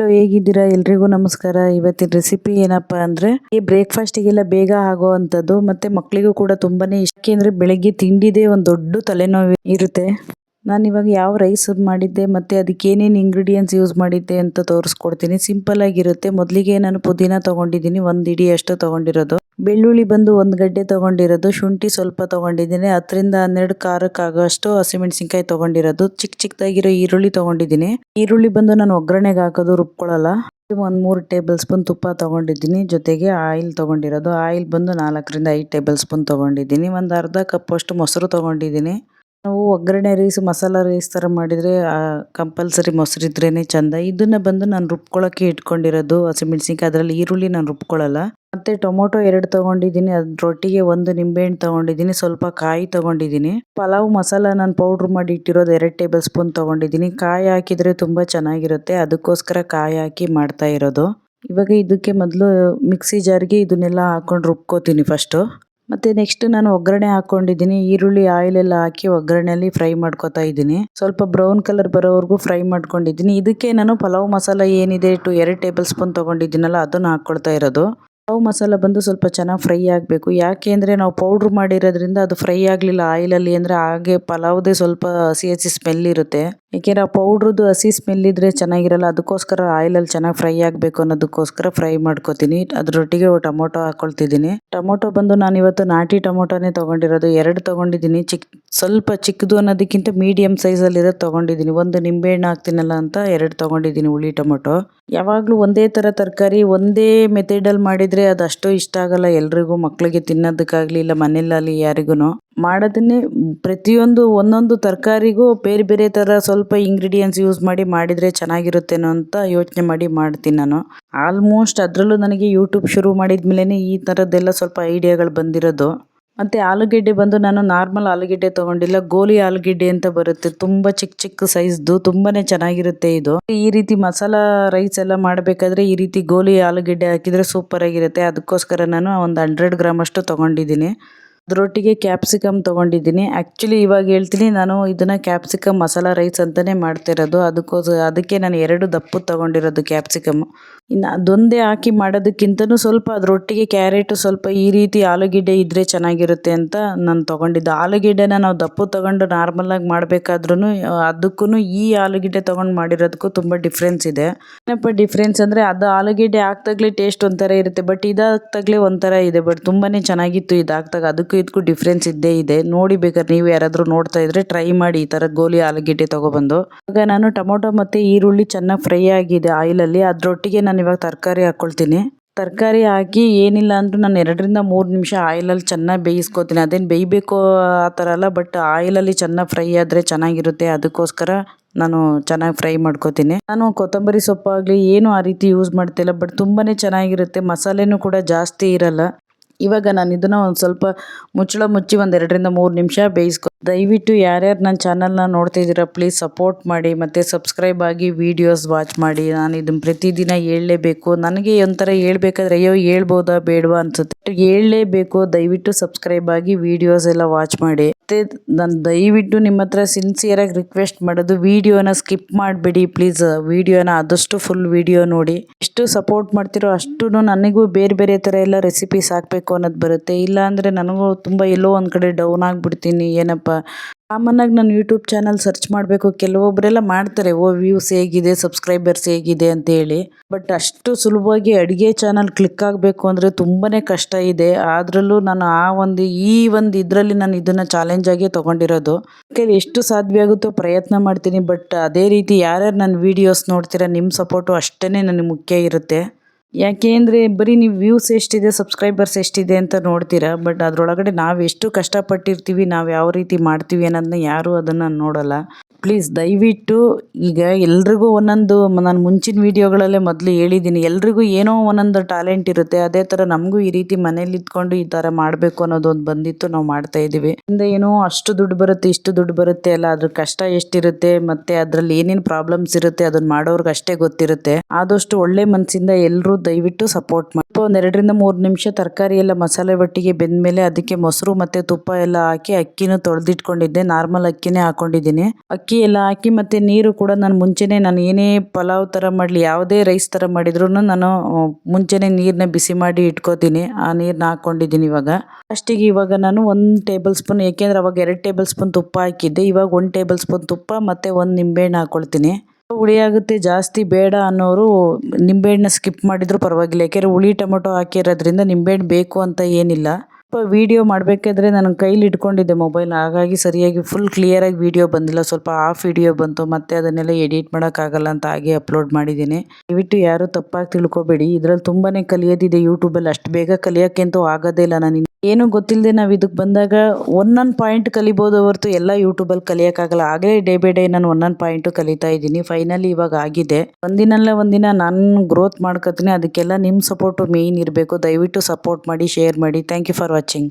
Hello ಹೇಗಿದ್ದೀರಾ? ಎಲ್ರಿಗೂ ನಮಸ್ಕಾರ. ಇವತ್ತಿನ ರೆಸಿಪಿ ಏನಪ್ಪಾ ಅಂದ್ರೆ, ಈ ಬ್ರೇಕ್ಫಾಸ್ಟಿಗೆಲ್ಲ ಬೇಗ ಆಗುವಂಥದ್ದು ಮತ್ತೆ ಮಕ್ಕಳಿಗೂ ಕೂಡ ತುಂಬಾನೇ ಇಷ್ಟ. ಅಂದ್ರೆ ಬೆಳಗ್ಗೆ ತಿಂಡಿದೆ ಒಂದು ದೊಡ್ಡ ತಲೆನೋವು ಇರುತ್ತೆ. ನಾನು ಇವಾಗ ಯಾವ ರೈಸ್ ಮಾಡಿದ್ದೆ, ಮತ್ತು ಅದಕ್ಕೆ ಏನೇನು ಇಂಗ್ರೀಡಿಯೆಂಟ್ಸ್ ಯೂಸ್ ಮಾಡಿದ್ದೆ ಅಂತ ತೋರಿಸ್ಕೊಡ್ತೀನಿ. ಸಿಂಪಲ್ ಆಗಿರುತ್ತೆ. ಮೊದಲಿಗೆ ನಾನು ಪುದೀನ ತಗೊಂಡಿದ್ದೀನಿ, ಒಂದು ಇಡಿ ಅಷ್ಟು ತಗೊಂಡಿರೋದು. ಬೆಳ್ಳುಳ್ಳಿ ಬಂದು ಒಂದು ಗಡ್ಡೆ ತಗೊಂಡಿರೋದು, ಶುಂಠಿ ಸ್ವಲ್ಪ ತೊಗೊಂಡಿದ್ದೀನಿ, ಹತ್ತರಿಂದ ಹನ್ನೆರಡು ಖಾರಕ್ಕಾಗೋಷ್ಟು ಹಸಿಮೆಣಸಿನ್ಕಾಯಿ ತಗೊಂಡಿರೋದು ಚಿಕ್ಕ ಚಿಕ್ಕದಾಗಿರೋ ಈರುಳ್ಳಿ ತೊಗೊಂಡಿದ್ದೀನಿ. ಈರುಳ್ಳಿ ಬಂದು ನಾನು ಒಗ್ಗರಣೆಗೆ ಹಾಕೋದು ರುಬ್ಕೊಳ್ಳಲ್ಲ ಒಂದು ಮೂರು ಟೇಬಲ್ ಸ್ಪೂನ್ ತುಪ್ಪ ತಗೊಂಡಿದ್ದೀನಿ, ಜೊತೆಗೆ ಆಯಿಲ್ ತಗೊಂಡಿರೋದು. ಆಯಿಲ್ ಬಂದು ನಾಲ್ಕರಿಂದ ಐದು ಟೇಬಲ್ ಸ್ಪೂನ್ ತೊಗೊಂಡಿದ್ದೀನಿ. ಒಂದು ಅರ್ಧ ಕಪ್ಪಷ್ಟು ಮೊಸರು ತಗೊಂಡಿದ್ದೀನಿ. ನಾವು ಒಗ್ಗರಣೆ ರೈಸ್ ಮಸಾಲ ರೈಸ್ ಥರ ಮಾಡಿದರೆ ಕಂಪಲ್ಸರಿ ಮೊಸರಿದ್ರೇ ಚೆಂದ. ಇದನ್ನು ಬಂದು ನಾನು ರುಬ್ಕೊಳ್ಳೋಕ್ಕೆ ಇಟ್ಕೊಂಡಿರೋದು ಹಸಿಮೆಣ್ಸಿನ್ಕಾಯಿ ಅದರಲ್ಲಿ ಈರುಳ್ಳಿ ನಾನು ರುಬ್ಕೊಳ್ಳಲ್ಲ ಮತ್ತು ಟೊಮೊಟೊ ಎರಡು ತೊಗೊಂಡಿದ್ದೀನಿ, ಅದ್ರೊಟ್ಟಿಗೆ ಒಂದು ನಿಂಬೆಹಣ್ಣು ತೊಗೊಂಡಿದ್ದೀನಿ, ಸ್ವಲ್ಪ ಕಾಯಿ ತೊಗೊಂಡಿದ್ದೀನಿ. ಪಲಾವ್ ಮಸಾಲ ನಾನು ಪೌಡ್ರ್ ಮಾಡಿ ಇಟ್ಟಿರೋದು ಎರಡು ಟೇಬಲ್ ಸ್ಪೂನ್ ತೊಗೊಂಡಿದ್ದೀನಿ. ಕಾಯಿ ಹಾಕಿದರೆ ತುಂಬ ಚೆನ್ನಾಗಿರುತ್ತೆ, ಅದಕ್ಕೋಸ್ಕರ ಕಾಯಿ ಹಾಕಿ ಮಾಡ್ತಾ ಇರೋದು. ಇವಾಗ ಇದಕ್ಕೆ ಮೊದಲು ಮಿಕ್ಸಿ ಜಾರಿಗೆ ಇದನ್ನೆಲ್ಲ ಹಾಕ್ಕೊಂಡು ರುಬ್ಕೋತೀನಿ ಫಸ್ಟು ಮತ್ತು ನೆಕ್ಸ್ಟ್ ನಾನು ಒಗ್ಗರಣೆ ಹಾಕೊಂಡಿದ್ದೀನಿ. ಈರುಳ್ಳಿ ಆಯಿಲ್ ಎಲ್ಲ ಹಾಕಿ ಒಗ್ಗರಣೆಯಲ್ಲಿ ಫ್ರೈ ಮಾಡ್ಕೊತಾ ಇದ್ದೀನಿ. ಸ್ವಲ್ಪ ಬ್ರೌನ್ ಕಲರ್ ಬರೋವರೆಗೂ ಫ್ರೈ ಮಾಡ್ಕೊಂಡಿದ್ದೀನಿ. ಇದಕ್ಕೆ ನಾನು ಪಲಾವ್ ಮಸಾಲ ಏನಿದೆ ಟು ಎರಡು ಟೇಬಲ್ ಸ್ಪೂನ್ ತೊಗೊಂಡಿದ್ದೀನಲ್ಲ, ಅದನ್ನು ಹಾಕ್ಕೊಳ್ತಾ ಇರೋದು. ಪಲಾವ್ ಮಸಾಲ ಬಂದು ಸ್ವಲ್ಪ ಚೆನ್ನಾಗಿ ಫ್ರೈ ಆಗಬೇಕು. ಯಾಕೆ ಅಂದರೆ ನಾವು ಪೌಡ್ರ್ ಮಾಡಿರೋದ್ರಿಂದ ಅದು ಫ್ರೈ ಆಗಲಿಲ್ಲ ಆಯಿಲಲ್ಲಿ ಅಂದರೆ ಹಾಗೆ ಪಲಾವ್ದೇ ಸ್ವಲ್ಪ ಹಸಿ ಹಸಿ ಸ್ಮೆಲ್ ಇರುತ್ತೆ. ಏಕೆಂದರೆ ಆ ಪೌಡ್ರದ್ದು ಹಸಿ ಸ್ಮೆಲ್ ಇದ್ದರೆ ಚೆನ್ನಾಗಿರಲ್ಲ, ಅದಕ್ಕೋಸ್ಕರ ಆಯಿಲಲ್ಲಿ ಚೆನ್ನಾಗಿ ಫ್ರೈ ಆಗಬೇಕು ಅನ್ನೋದಕ್ಕೋಸ್ಕರ ಫ್ರೈ ಮಾಡ್ಕೊತೀನಿ. ಅದರೊಟ್ಟಿಗೆ ಟೊಮೊಟೊ ಹಾಕ್ಕೊಳ್ತಿದ್ದೀನಿ ಟೊಮೊಟೊ ಬಂದು ನಾನು ಇವತ್ತು ನಾಟಿ ಟೊಮೊಟೊನೇ ತೊಗೊಂಡಿರೋದು. ಎರಡು ತೊಗೊಂಡಿದ್ದೀನಿ. ಚಿಕ್, ಸ್ವಲ್ಪ ಚಿಕ್ಕದು ಅನ್ನೋದಕ್ಕಿಂತ ಮೀಡಿಯಮ್ ಸೈಜಲ್ಲಿರೋದು ತೊಗೊಂಡಿದ್ದೀನಿ. ಒಂದು ನಿಂಬೆಹಣ್ಣು ಹಾಕ್ತೀನಲ್ಲ ಅಂತ ಎರಡು ತೊಗೊಂಡಿದ್ದೀನಿ ಹುಳಿ ಟೊಮೊಟೊ. ಯಾವಾಗಲೂ ಒಂದೇ ಥರ ತರಕಾರಿ, ಒಂದೇ ಮೆಥಡಲ್ಲಿ ಮಾಡಿದರೆ ಅದು ಅಷ್ಟು ಇಷ್ಟ ಆಗಲ್ಲ ಎಲ್ರಿಗೂ. ಮಕ್ಕಳಿಗೆ ತಿನ್ನೋದಕ್ಕಾಗಲಿ ಇಲ್ಲ ಮನೆಯಲ್ಲಿ ಯಾರಿಗೂ ಮಾಡೋದನ್ನೇ ಪ್ರತಿಯೊಂದು ಒಂದೊಂದು ತರಕಾರಿಗೂ ಬೇರೆ ಬೇರೆ ಥರ ಸ್ವಲ್ಪ ಇಂಗ್ರೀಡಿಯೆಂಟ್ಸ್ ಯೂಸ್ ಮಾಡಿ ಮಾಡಿದರೆ ಚೆನ್ನಾಗಿರುತ್ತೇನೋ ಅಂತ ಯೋಚನೆ ಮಾಡಿ ಮಾಡ್ತೀನಿ ನಾನು. ಆಲ್ಮೋಸ್ಟ್ ಅದರಲ್ಲೂ ನನಗೆ ಯೂಟ್ಯೂಬ್ ಶುರು ಮಾಡಿದ ಈ ಥರದ್ದೆಲ್ಲ ಸ್ವಲ್ಪ ಐಡಿಯಾಗಳು ಬಂದಿರೋದು. ಮತ್ತು ಆಲೂಗೆಡ್ಡೆ ಬಂದು ನಾನು ನಾರ್ಮಲ್ ಆಲೂಗೆಡ್ಡೆ ತೊಗೊಂಡಿಲ್ಲ, ಗೋಲಿ ಆಲೂಗೆಡ್ಡೆ ಅಂತ ಬರುತ್ತೆ. ತುಂಬ ಚಿಕ್ಕ ಚಿಕ್ಕ ಸೈಜ್ದು ತುಂಬಾ ಚೆನ್ನಾಗಿರುತ್ತೆ ಇದು. ಈ ರೀತಿ ಮಸಾಲ ರೈಸ್ ಎಲ್ಲ ಮಾಡಬೇಕಾದ್ರೆ ಈ ರೀತಿ ಗೋಲಿ ಆಲೂಗೆಡ್ಡೆ ಹಾಕಿದರೆ ಸೂಪರಾಗಿರುತ್ತೆ ಅದಕ್ಕೋಸ್ಕರ ನಾನು ಒಂದು ಹಂಡ್ರೆಡ್ ಗ್ರಾಮ್ ಅಷ್ಟು ತೊಗೊಂಡಿದ್ದೀನಿ. ಅದರೊಟ್ಟಿಗೆ ಕ್ಯಾಪ್ಸಿಕಮ್ ತೊಗೊಂಡಿದ್ದೀನಿ. ಆ್ಯಕ್ಚುಲಿ ಇವಾಗ ಹೇಳ್ತೀನಿ, ನಾನು ಇದನ್ನು ಕ್ಯಾಪ್ಸಿಕಮ್ ಮಸಾಲ ರೈಸ್ ಅಂತಲೇ ಮಾಡ್ತಿರೋದು ಅದಕ್ಕೋಸ್ಕರ ಅದಕ್ಕೆ ನಾನು ಎರಡು ದಪ್ಪು ತೊಗೊಂಡಿರೋದು ಕ್ಯಾಪ್ಸಿಕಮ್ಮು ಇನ್ನು ಅದೊಂದೇ ಹಾಕಿ ಮಾಡೋದಕ್ಕಿಂತನೂ ಸ್ವಲ್ಪ ಅದರೊಟ್ಟಿಗೆ ಕ್ಯಾರೆಟು ಸ್ವಲ್ಪ ಈ ರೀತಿ ಆಲೂಗೆಡ್ಡೆ ಇದ್ದರೆ ಚೆನ್ನಾಗಿರುತ್ತೆ ಅಂತ ನಾನು ತೊಗೊಂಡಿದ್ದು. ಆಲೂಗೆಡ್ಡೆನ ನಾವು ದಪ್ಪು ತೊಗೊಂಡು ನಾರ್ಮಲಾಗಿ ಮಾಡಬೇಕಾದ್ರೂ ಅದಕ್ಕೂ ಈ ಆಲೂಗೆಡ್ಡೆ ತೊಗೊಂಡು ಮಾಡಿರೋದಕ್ಕೂ ತುಂಬ ಡಿಫ್ರೆನ್ಸ್ ಇದೆ. ಏನಪ್ಪ ಡಿಫ್ರೆನ್ಸ್ ಅಂದರೆ ಅದು ಆಲೂಗೆಡ್ಡೆ ಹಾಕ್ದಾಗಲೇ ಟೇಸ್ಟ್ ಒಂಥರ ಇರುತ್ತೆ ಬಟ್ ಇದಾಗ್ತಾಗಲೇ ಒಂಥರ ಇದೆ ಬಟ್ ತುಂಬಾ ಚೆನ್ನಾಗಿತ್ತು ಇದಾಗ್ತಾಗ ಅದಕ್ಕೂ ಇದಕ್ಕೂ ಡಿಫ್ರೆನ್ಸ್ ಇದ್ದೇ ಇದೆ. ನೋಡಿ ಬೇಕಾದ್ರೆ ನೀವು ಯಾರಾದರೂ ನೋಡ್ತಾ ಇದ್ರೆ ಟ್ರೈ ಮಾಡಿ ಈ ಥರ ಗೋಲಿ ಆಲೂಗೆಡ್ಡೆ ತೊಗೊಬಂದು. ಈಗ ನಾನು ಟೊಮೊಟೊ ಮತ್ತು ಈರುಳ್ಳಿ ಚೆನ್ನಾಗಿ ಫ್ರೈ ಆಗಿದೆ ಆಯಿಲಲ್ಲಿ. ಅದರೊಟ್ಟಿಗೆ ನಾನು ಇವಾಗ ತರಕಾರಿ ಹಾಕ್ಕೊಳ್ತೀನಿ ತರಕಾರಿ ಹಾಕಿ ಏನಿಲ್ಲ ಅಂದರೂ ನಾನು ಎರಡರಿಂದ ಮೂರು ನಿಮಿಷ ಆಯಿಲಲ್ಲಿ ಚೆನ್ನಾಗಿ ಬೇಯಿಸ್ಕೊತೀನಿ. ಅದೇನು ಬೇಯಬೇಕು ಆ ಥರ ಅಲ್ಲ ಬಟ್ ಆಯಿಲಲ್ಲಿ ಚೆನ್ನಾಗಿ ಫ್ರೈ ಆದರೆ ಚೆನ್ನಾಗಿರುತ್ತೆ. ಅದಕ್ಕೋಸ್ಕರ ನಾನು ಚೆನ್ನಾಗಿ ಫ್ರೈ ಮಾಡ್ಕೋತೀನಿ. ನಾನು ಕೊತ್ತಂಬರಿ ಸೊಪ್ಪಾಗಲಿ ಏನು ಆ ರೀತಿ ಯೂಸ್ ಮಾಡ್ತಿಲ್ಲ ಬಟ್ ತುಂಬಾ ಚೆನ್ನಾಗಿರುತ್ತೆ. ಮಸಾಲೆನೂ ಕೂಡ ಜಾಸ್ತಿ ಇರಲ್ಲ. ಇವಾಗ ನಾನು ಇದನ್ನು ಒಂದು ಸ್ವಲ್ಪ ಮುಚ್ಚಳ ಮುಚ್ಚಿ ಒಂದು ಎರಡರಿಂದ ಮೂರು ನಿಮಿಷ ಬೇಯಿಸ್ಕೊ ದಯವಿಟ್ಟು ಯಾರ್ಯಾರು ನನ್ನ ಚಾನಲ್ನ ನೋಡ್ತಿದ್ದೀರಾ ಪ್ಲೀಸ್ ಸಪೋರ್ಟ್ ಮಾಡಿ, ಮತ್ತು ಸಬ್ಸ್ಕ್ರೈಬ್ ಆಗಿ ವೀಡಿಯೋಸ್ ವಾಚ್ ಮಾಡಿ. ನಾನು ಇದನ್ನು ಪ್ರತಿದಿನ ಹೇಳಲೇಬೇಕು. ನನಗೆ ಒಂಥರ ಹೇಳ್ಬೇಕಾದ್ರೆ, ಅಯ್ಯೋ, ಹೇಳ್ಬೋದಾ, ಬೇಡವಾ? ಅನಿಸುತ್ತೆ. ಹೇಳಲೇಬೇಕು, ದಯವಿಟ್ಟು ಸಬ್ಸ್ಕ್ರೈಬ್ ಆಗಿ ವೀಡಿಯೋಸ್ ಎಲ್ಲ ವಾಚ್ ಮಾಡಿ. ಮತ್ತು ನಾನು ದಯವಿಟ್ಟು ನಿಮ್ಮ ಹತ್ರ ಸಿನ್ಸಿಯರಾಗಿ ರಿಕ್ವೆಸ್ಟ್ ಮಾಡೋದು ವೀಡಿಯೋನ ಸ್ಕಿಪ್ ಮಾಡಬೇಡಿ ಪ್ಲೀಸ್ ವೀಡಿಯೋನ ಆದಷ್ಟು ಫುಲ್ ವೀಡಿಯೋ ನೋಡಿ. ಎಷ್ಟು ಸಪೋರ್ಟ್ ಮಾಡ್ತಿರೋ ಅಷ್ಟು ನನಗೂ ಬೇರೆ ಬೇರೆ ಥರ ಎಲ್ಲ ರೆಸಿಪೀಸ್ ಹಾಕಬೇಕು ಅನ್ನೋದು ಬರುತ್ತೆ. ಇಲ್ಲಾಂದರೆ ನನಗೂ ತುಂಬ ಎಲ್ಲೋ ಒಂದು ಕಡೆ ಡೌನ್ ಆಗಿಬಿಡ್ತೀನಿ. ಏನಪ್ಪ ಕಾಮನ್ನಾಗಿ ನಾನು ಯೂಟ್ಯೂಬ್ ಚಾನಲ್ ಸರ್ಚ್ ಮಾಡಬೇಕು. ಕೆಲವೊಬ್ಬರೆಲ್ಲ ಮಾಡ್ತಾರೆ, ಓ ವ್ಯೂಸ್ ಹೇಗಿದೆ ಸಬ್ಸ್ಕ್ರೈಬರ್ಸ್ ಹೇಗಿದೆ ಅಂತೇಳಿ. ಬಟ್ ಅಷ್ಟು ಸುಲಭವಾಗಿ ಅಡುಗೆ ಚಾನಲ್ ಕ್ಲಿಕ್ ಆಗಬೇಕು ಅಂದರೆ ತುಂಬಾ ಕಷ್ಟ ಇದೆ. ಅದರಲ್ಲೂ ನಾನು ಆ ಒಂದು, ಈ ಒಂದು ಇದರಲ್ಲಿ ನಾನು ಇದನ್ನು ಚಾಲೆಂಜಾಗಿ ತೊಗೊಂಡಿರೋದು. ಕೈಲಿ ಎಷ್ಟು ಸಾಧ್ಯ ಆಗುತ್ತೋ ಪ್ರಯತ್ನ ಮಾಡ್ತೀನಿ. ಬಟ್ ಅದೇ ರೀತಿ ಯಾರ್ಯಾರು ನನ್ನ ವೀಡಿಯೋಸ್ ನೋಡ್ತೀರಾ ನಿಮ್ಮ ಸಪೋರ್ಟು ಅಷ್ಟೇ ನನಗೆ ಮುಖ್ಯ ಇರುತ್ತೆ. ಯಾಕೆ ಅಂದರೆ ಬರೀ ನೀವು ವ್ಯೂಸ್ ಎಷ್ಟಿದೆ ಸಬ್ಸ್ಕ್ರೈಬರ್ಸ್ ಎಷ್ಟಿದೆ ಅಂತ ನೋಡ್ತೀರಾ ಬಟ್ ಅದರೊಳಗಡೆ ನಾವು ಎಷ್ಟು ಕಷ್ಟಪಟ್ಟಿರ್ತೀವಿ, ನಾವು ಯಾವ ರೀತಿ ಮಾಡ್ತೀವಿ ಅನ್ನೋದನ್ನ ಯಾರೂ ಅದನ್ನು ನೋಡೋಲ್ಲ. ಪ್ಲೀಸ್ ದಯವಿಟ್ಟು ಈಗ ಎಲ್ರಿಗೂ ಒಂದೊಂದು ನಾನು ಮುಂಚಿನ ವೀಡಿಯೋಗಳಲ್ಲೇ ಮೊದಲು ಹೇಳಿದ್ದೀನಿ ಎಲ್ರಿಗೂ ಏನೋ ಒಂದೊಂದು ಟ್ಯಾಲೆಂಟ್ ಇರುತ್ತೆ. ಅದೇ ಥರ ನಮಗೂ ಈ ರೀತಿ ಮನೇಲಿ ಇದ್ಕೊಂಡು ಈ ಥರ ಮಾಡಬೇಕು ಅನ್ನೋದು ಒಂದು ಬಂದಿತ್ತು. ನಾವು ಮಾಡ್ತಾ ಇದ್ದೀವಿ. ಇಂದ ಏನೋ ಅಷ್ಟು ದುಡ್ಡು ಬರುತ್ತೆ, ಇಷ್ಟು ದುಡ್ಡು ಬರುತ್ತೆ ಅಲ್ಲ ಅದ್ರ ಕಷ್ಟ ಎಷ್ಟಿರುತ್ತೆ, ಮತ್ತೆ ಅದರಲ್ಲಿ ಏನೇನು ಪ್ರಾಬ್ಲಮ್ಸ್ ಇರುತ್ತೆ ಅದನ್ನು ಮಾಡೋರ್ಗೆ ಅಷ್ಟೇ ಗೊತ್ತಿರುತ್ತೆ. ಆದಷ್ಟು ಒಳ್ಳೆ ಮನಸ್ಸಿಂದ ಎಲ್ಲರೂ ದಯವಿಟ್ಟು ಸಪೋರ್ಟ್ ಮಾಡಿ ಒಂದು ಎರಡರಿಂದ ಮೂರು ನಿಮಿಷ ತರಕಾರಿ ಎಲ್ಲ ಮಸಾಲೆ ಒಟ್ಟಿಗೆ ಬೆಂದಮೇಲೆ ಅದಕ್ಕೆ ಮೊಸರು ಮತ್ತು ತುಪ್ಪ ಎಲ್ಲ ಹಾಕಿ ಅಕ್ಕಿನೂ ತೊಳೆದಿಟ್ಕೊಂಡಿದ್ದೆ. ನಾರ್ಮಲ್ ಅಕ್ಕಿನೇ ಹಾಕೊಂಡಿದ್ದೀನಿ. ಅಕ್ಕಿ ಎಲ್ಲ ಹಾಕಿ ಮತ್ತು ನೀರು ಕೂಡ ನಾನು ಮುಂಚೆನೇ ನಾನು ಏನೇ ಪಲಾವ್ ಥರ ಮಾಡಲಿ, ಯಾವುದೇ ರೈಸ್ ಥರ ಮಾಡಿದ್ರು ನಾನು ಮುಂಚೆನೇ ನೀರನ್ನ ಬಿಸಿ ಮಾಡಿ ಇಟ್ಕೋತೀನಿ. ಆ ನೀರನ್ನ ಹಾಕ್ಕೊಂಡಿದ್ದೀನಿ ಇವಾಗ. ಫಸ್ಟಿಗೆ ಇವಾಗ ನಾನು ಒಂದು ಟೇಬಲ್ ಸ್ಪೂನ್ ಏಕೆಂದರೆ ಅವಾಗ ಎರಡು ಟೇಬಲ್ ಸ್ಪೂನ್ ತುಪ್ಪ ಹಾಕಿದ್ದೆ. ಇವಾಗ ಒಂದು ಟೇಬಲ್ ಸ್ಪೂನ್ ತುಪ್ಪ ಮತ್ತು ಒಂದು ನಿಂಬೆಹಣ್ಣು ಹಾಕ್ಕೊಳ್ತೀನಿ ಹುಳಿ ಆಗುತ್ತೆ ಜಾಸ್ತಿ ಬೇಡ ಅನ್ನೋರು ನಿಂಬೆಹಣ್ಣು ಸ್ಕಿಪ್ ಮಾಡಿದ್ರು ಪರವಾಗಿಲ್ಲ. ಯಾಕೆಂದರೆ ಹುಳಿ, ಟೊಮೊಟೊ ಹಾಕಿರೋದ್ರಿಂದ ನಿಂಬೆಹಣ್ಣು ಬೇಕು ಅಂತ ಏನಿಲ್ಲ. ಸ್ವಲ್ಪ ವೀಡಿಯೋ ಮಾಡಬೇಕಾದ್ರೆ ನಾನು ಕೈಲಿ ಇಟ್ಕೊಂಡಿದ್ದೆ ಮೊಬೈಲ್ ಹಾಗಾಗಿ ಸರಿಯಾಗಿ ಫುಲ್ ಕ್ಲಿಯರಾಗಿ ವೀಡಿಯೋ ಬಂದಿಲ್ಲ. ಸ್ವಲ್ಪ ಆಫ್ ವಿಡಿಯೋ ಬಂತು. ಮತ್ತೆ ಅದನ್ನೆಲ್ಲ ಎಡಿಟ್ ಮಾಡೋಕ್ಕಾಗಲ್ಲ ಅಂತ ಹಾಗೆ ಅಪ್ಲೋಡ್ ಮಾಡಿದ್ದೀನಿ. ದಯವಿಟ್ಟು ಯಾರೂ ತಪ್ಪಾಗಿ ತಿಳ್ಕೊಬೇಡಿ. ಇದರಲ್ಲಿ ತುಂಬಾ ಕಲಿಯೋದಿದೆ ಯೂಟ್ಯೂಬಲ್ಲಿ ಅಷ್ಟು ಬೇಗ ಕಲಿಯೋಕ್ಕಂತೂ ಆಗೋದೇ ಇಲ್ಲ. ನಾನು ಏನು ಗೊತ್ತಿಲ್ಲದೆ ನಾವು ಇದಕ್ಕೆ ಬಂದಾಗ ಒಂದೊಂದು ಪಾಯಿಂಟ್ ಕಲಿಬೋದು ಹೊರತು ಎಲ್ಲ ಯೂಟ್ಯೂಬಲ್ಲಿ ಕಲಿಯೋಕ್ಕಾಗಲ್ಲ. ಆಗಲೇ ಡೇ ಬೈ ಡೇ ನಾನು ಒಂದೊಂದು ಪಾಯಿಂಟು ಕಲಿತಾ ಇದ್ದೀನಿ. ಫೈನಲಿ ಇವಾಗ ಆಗಿದೆ. ಒಂದಿನಲ್ಲ ಒಂದಿನ ನಾನು ಗ್ರೋತ್ ಮಾಡ್ಕೊತೀನಿ. ಅದಕ್ಕೆಲ್ಲ ನಿಮ್ಮ ಸಪೋರ್ಟು ಮೇಯ್ನ್ ಇರಬೇಕು. ದಯವಿಟ್ಟು ಸಪೋರ್ಟ್ ಮಾಡಿ ಶೇರ್ ಮಾಡಿ. Thank you for watching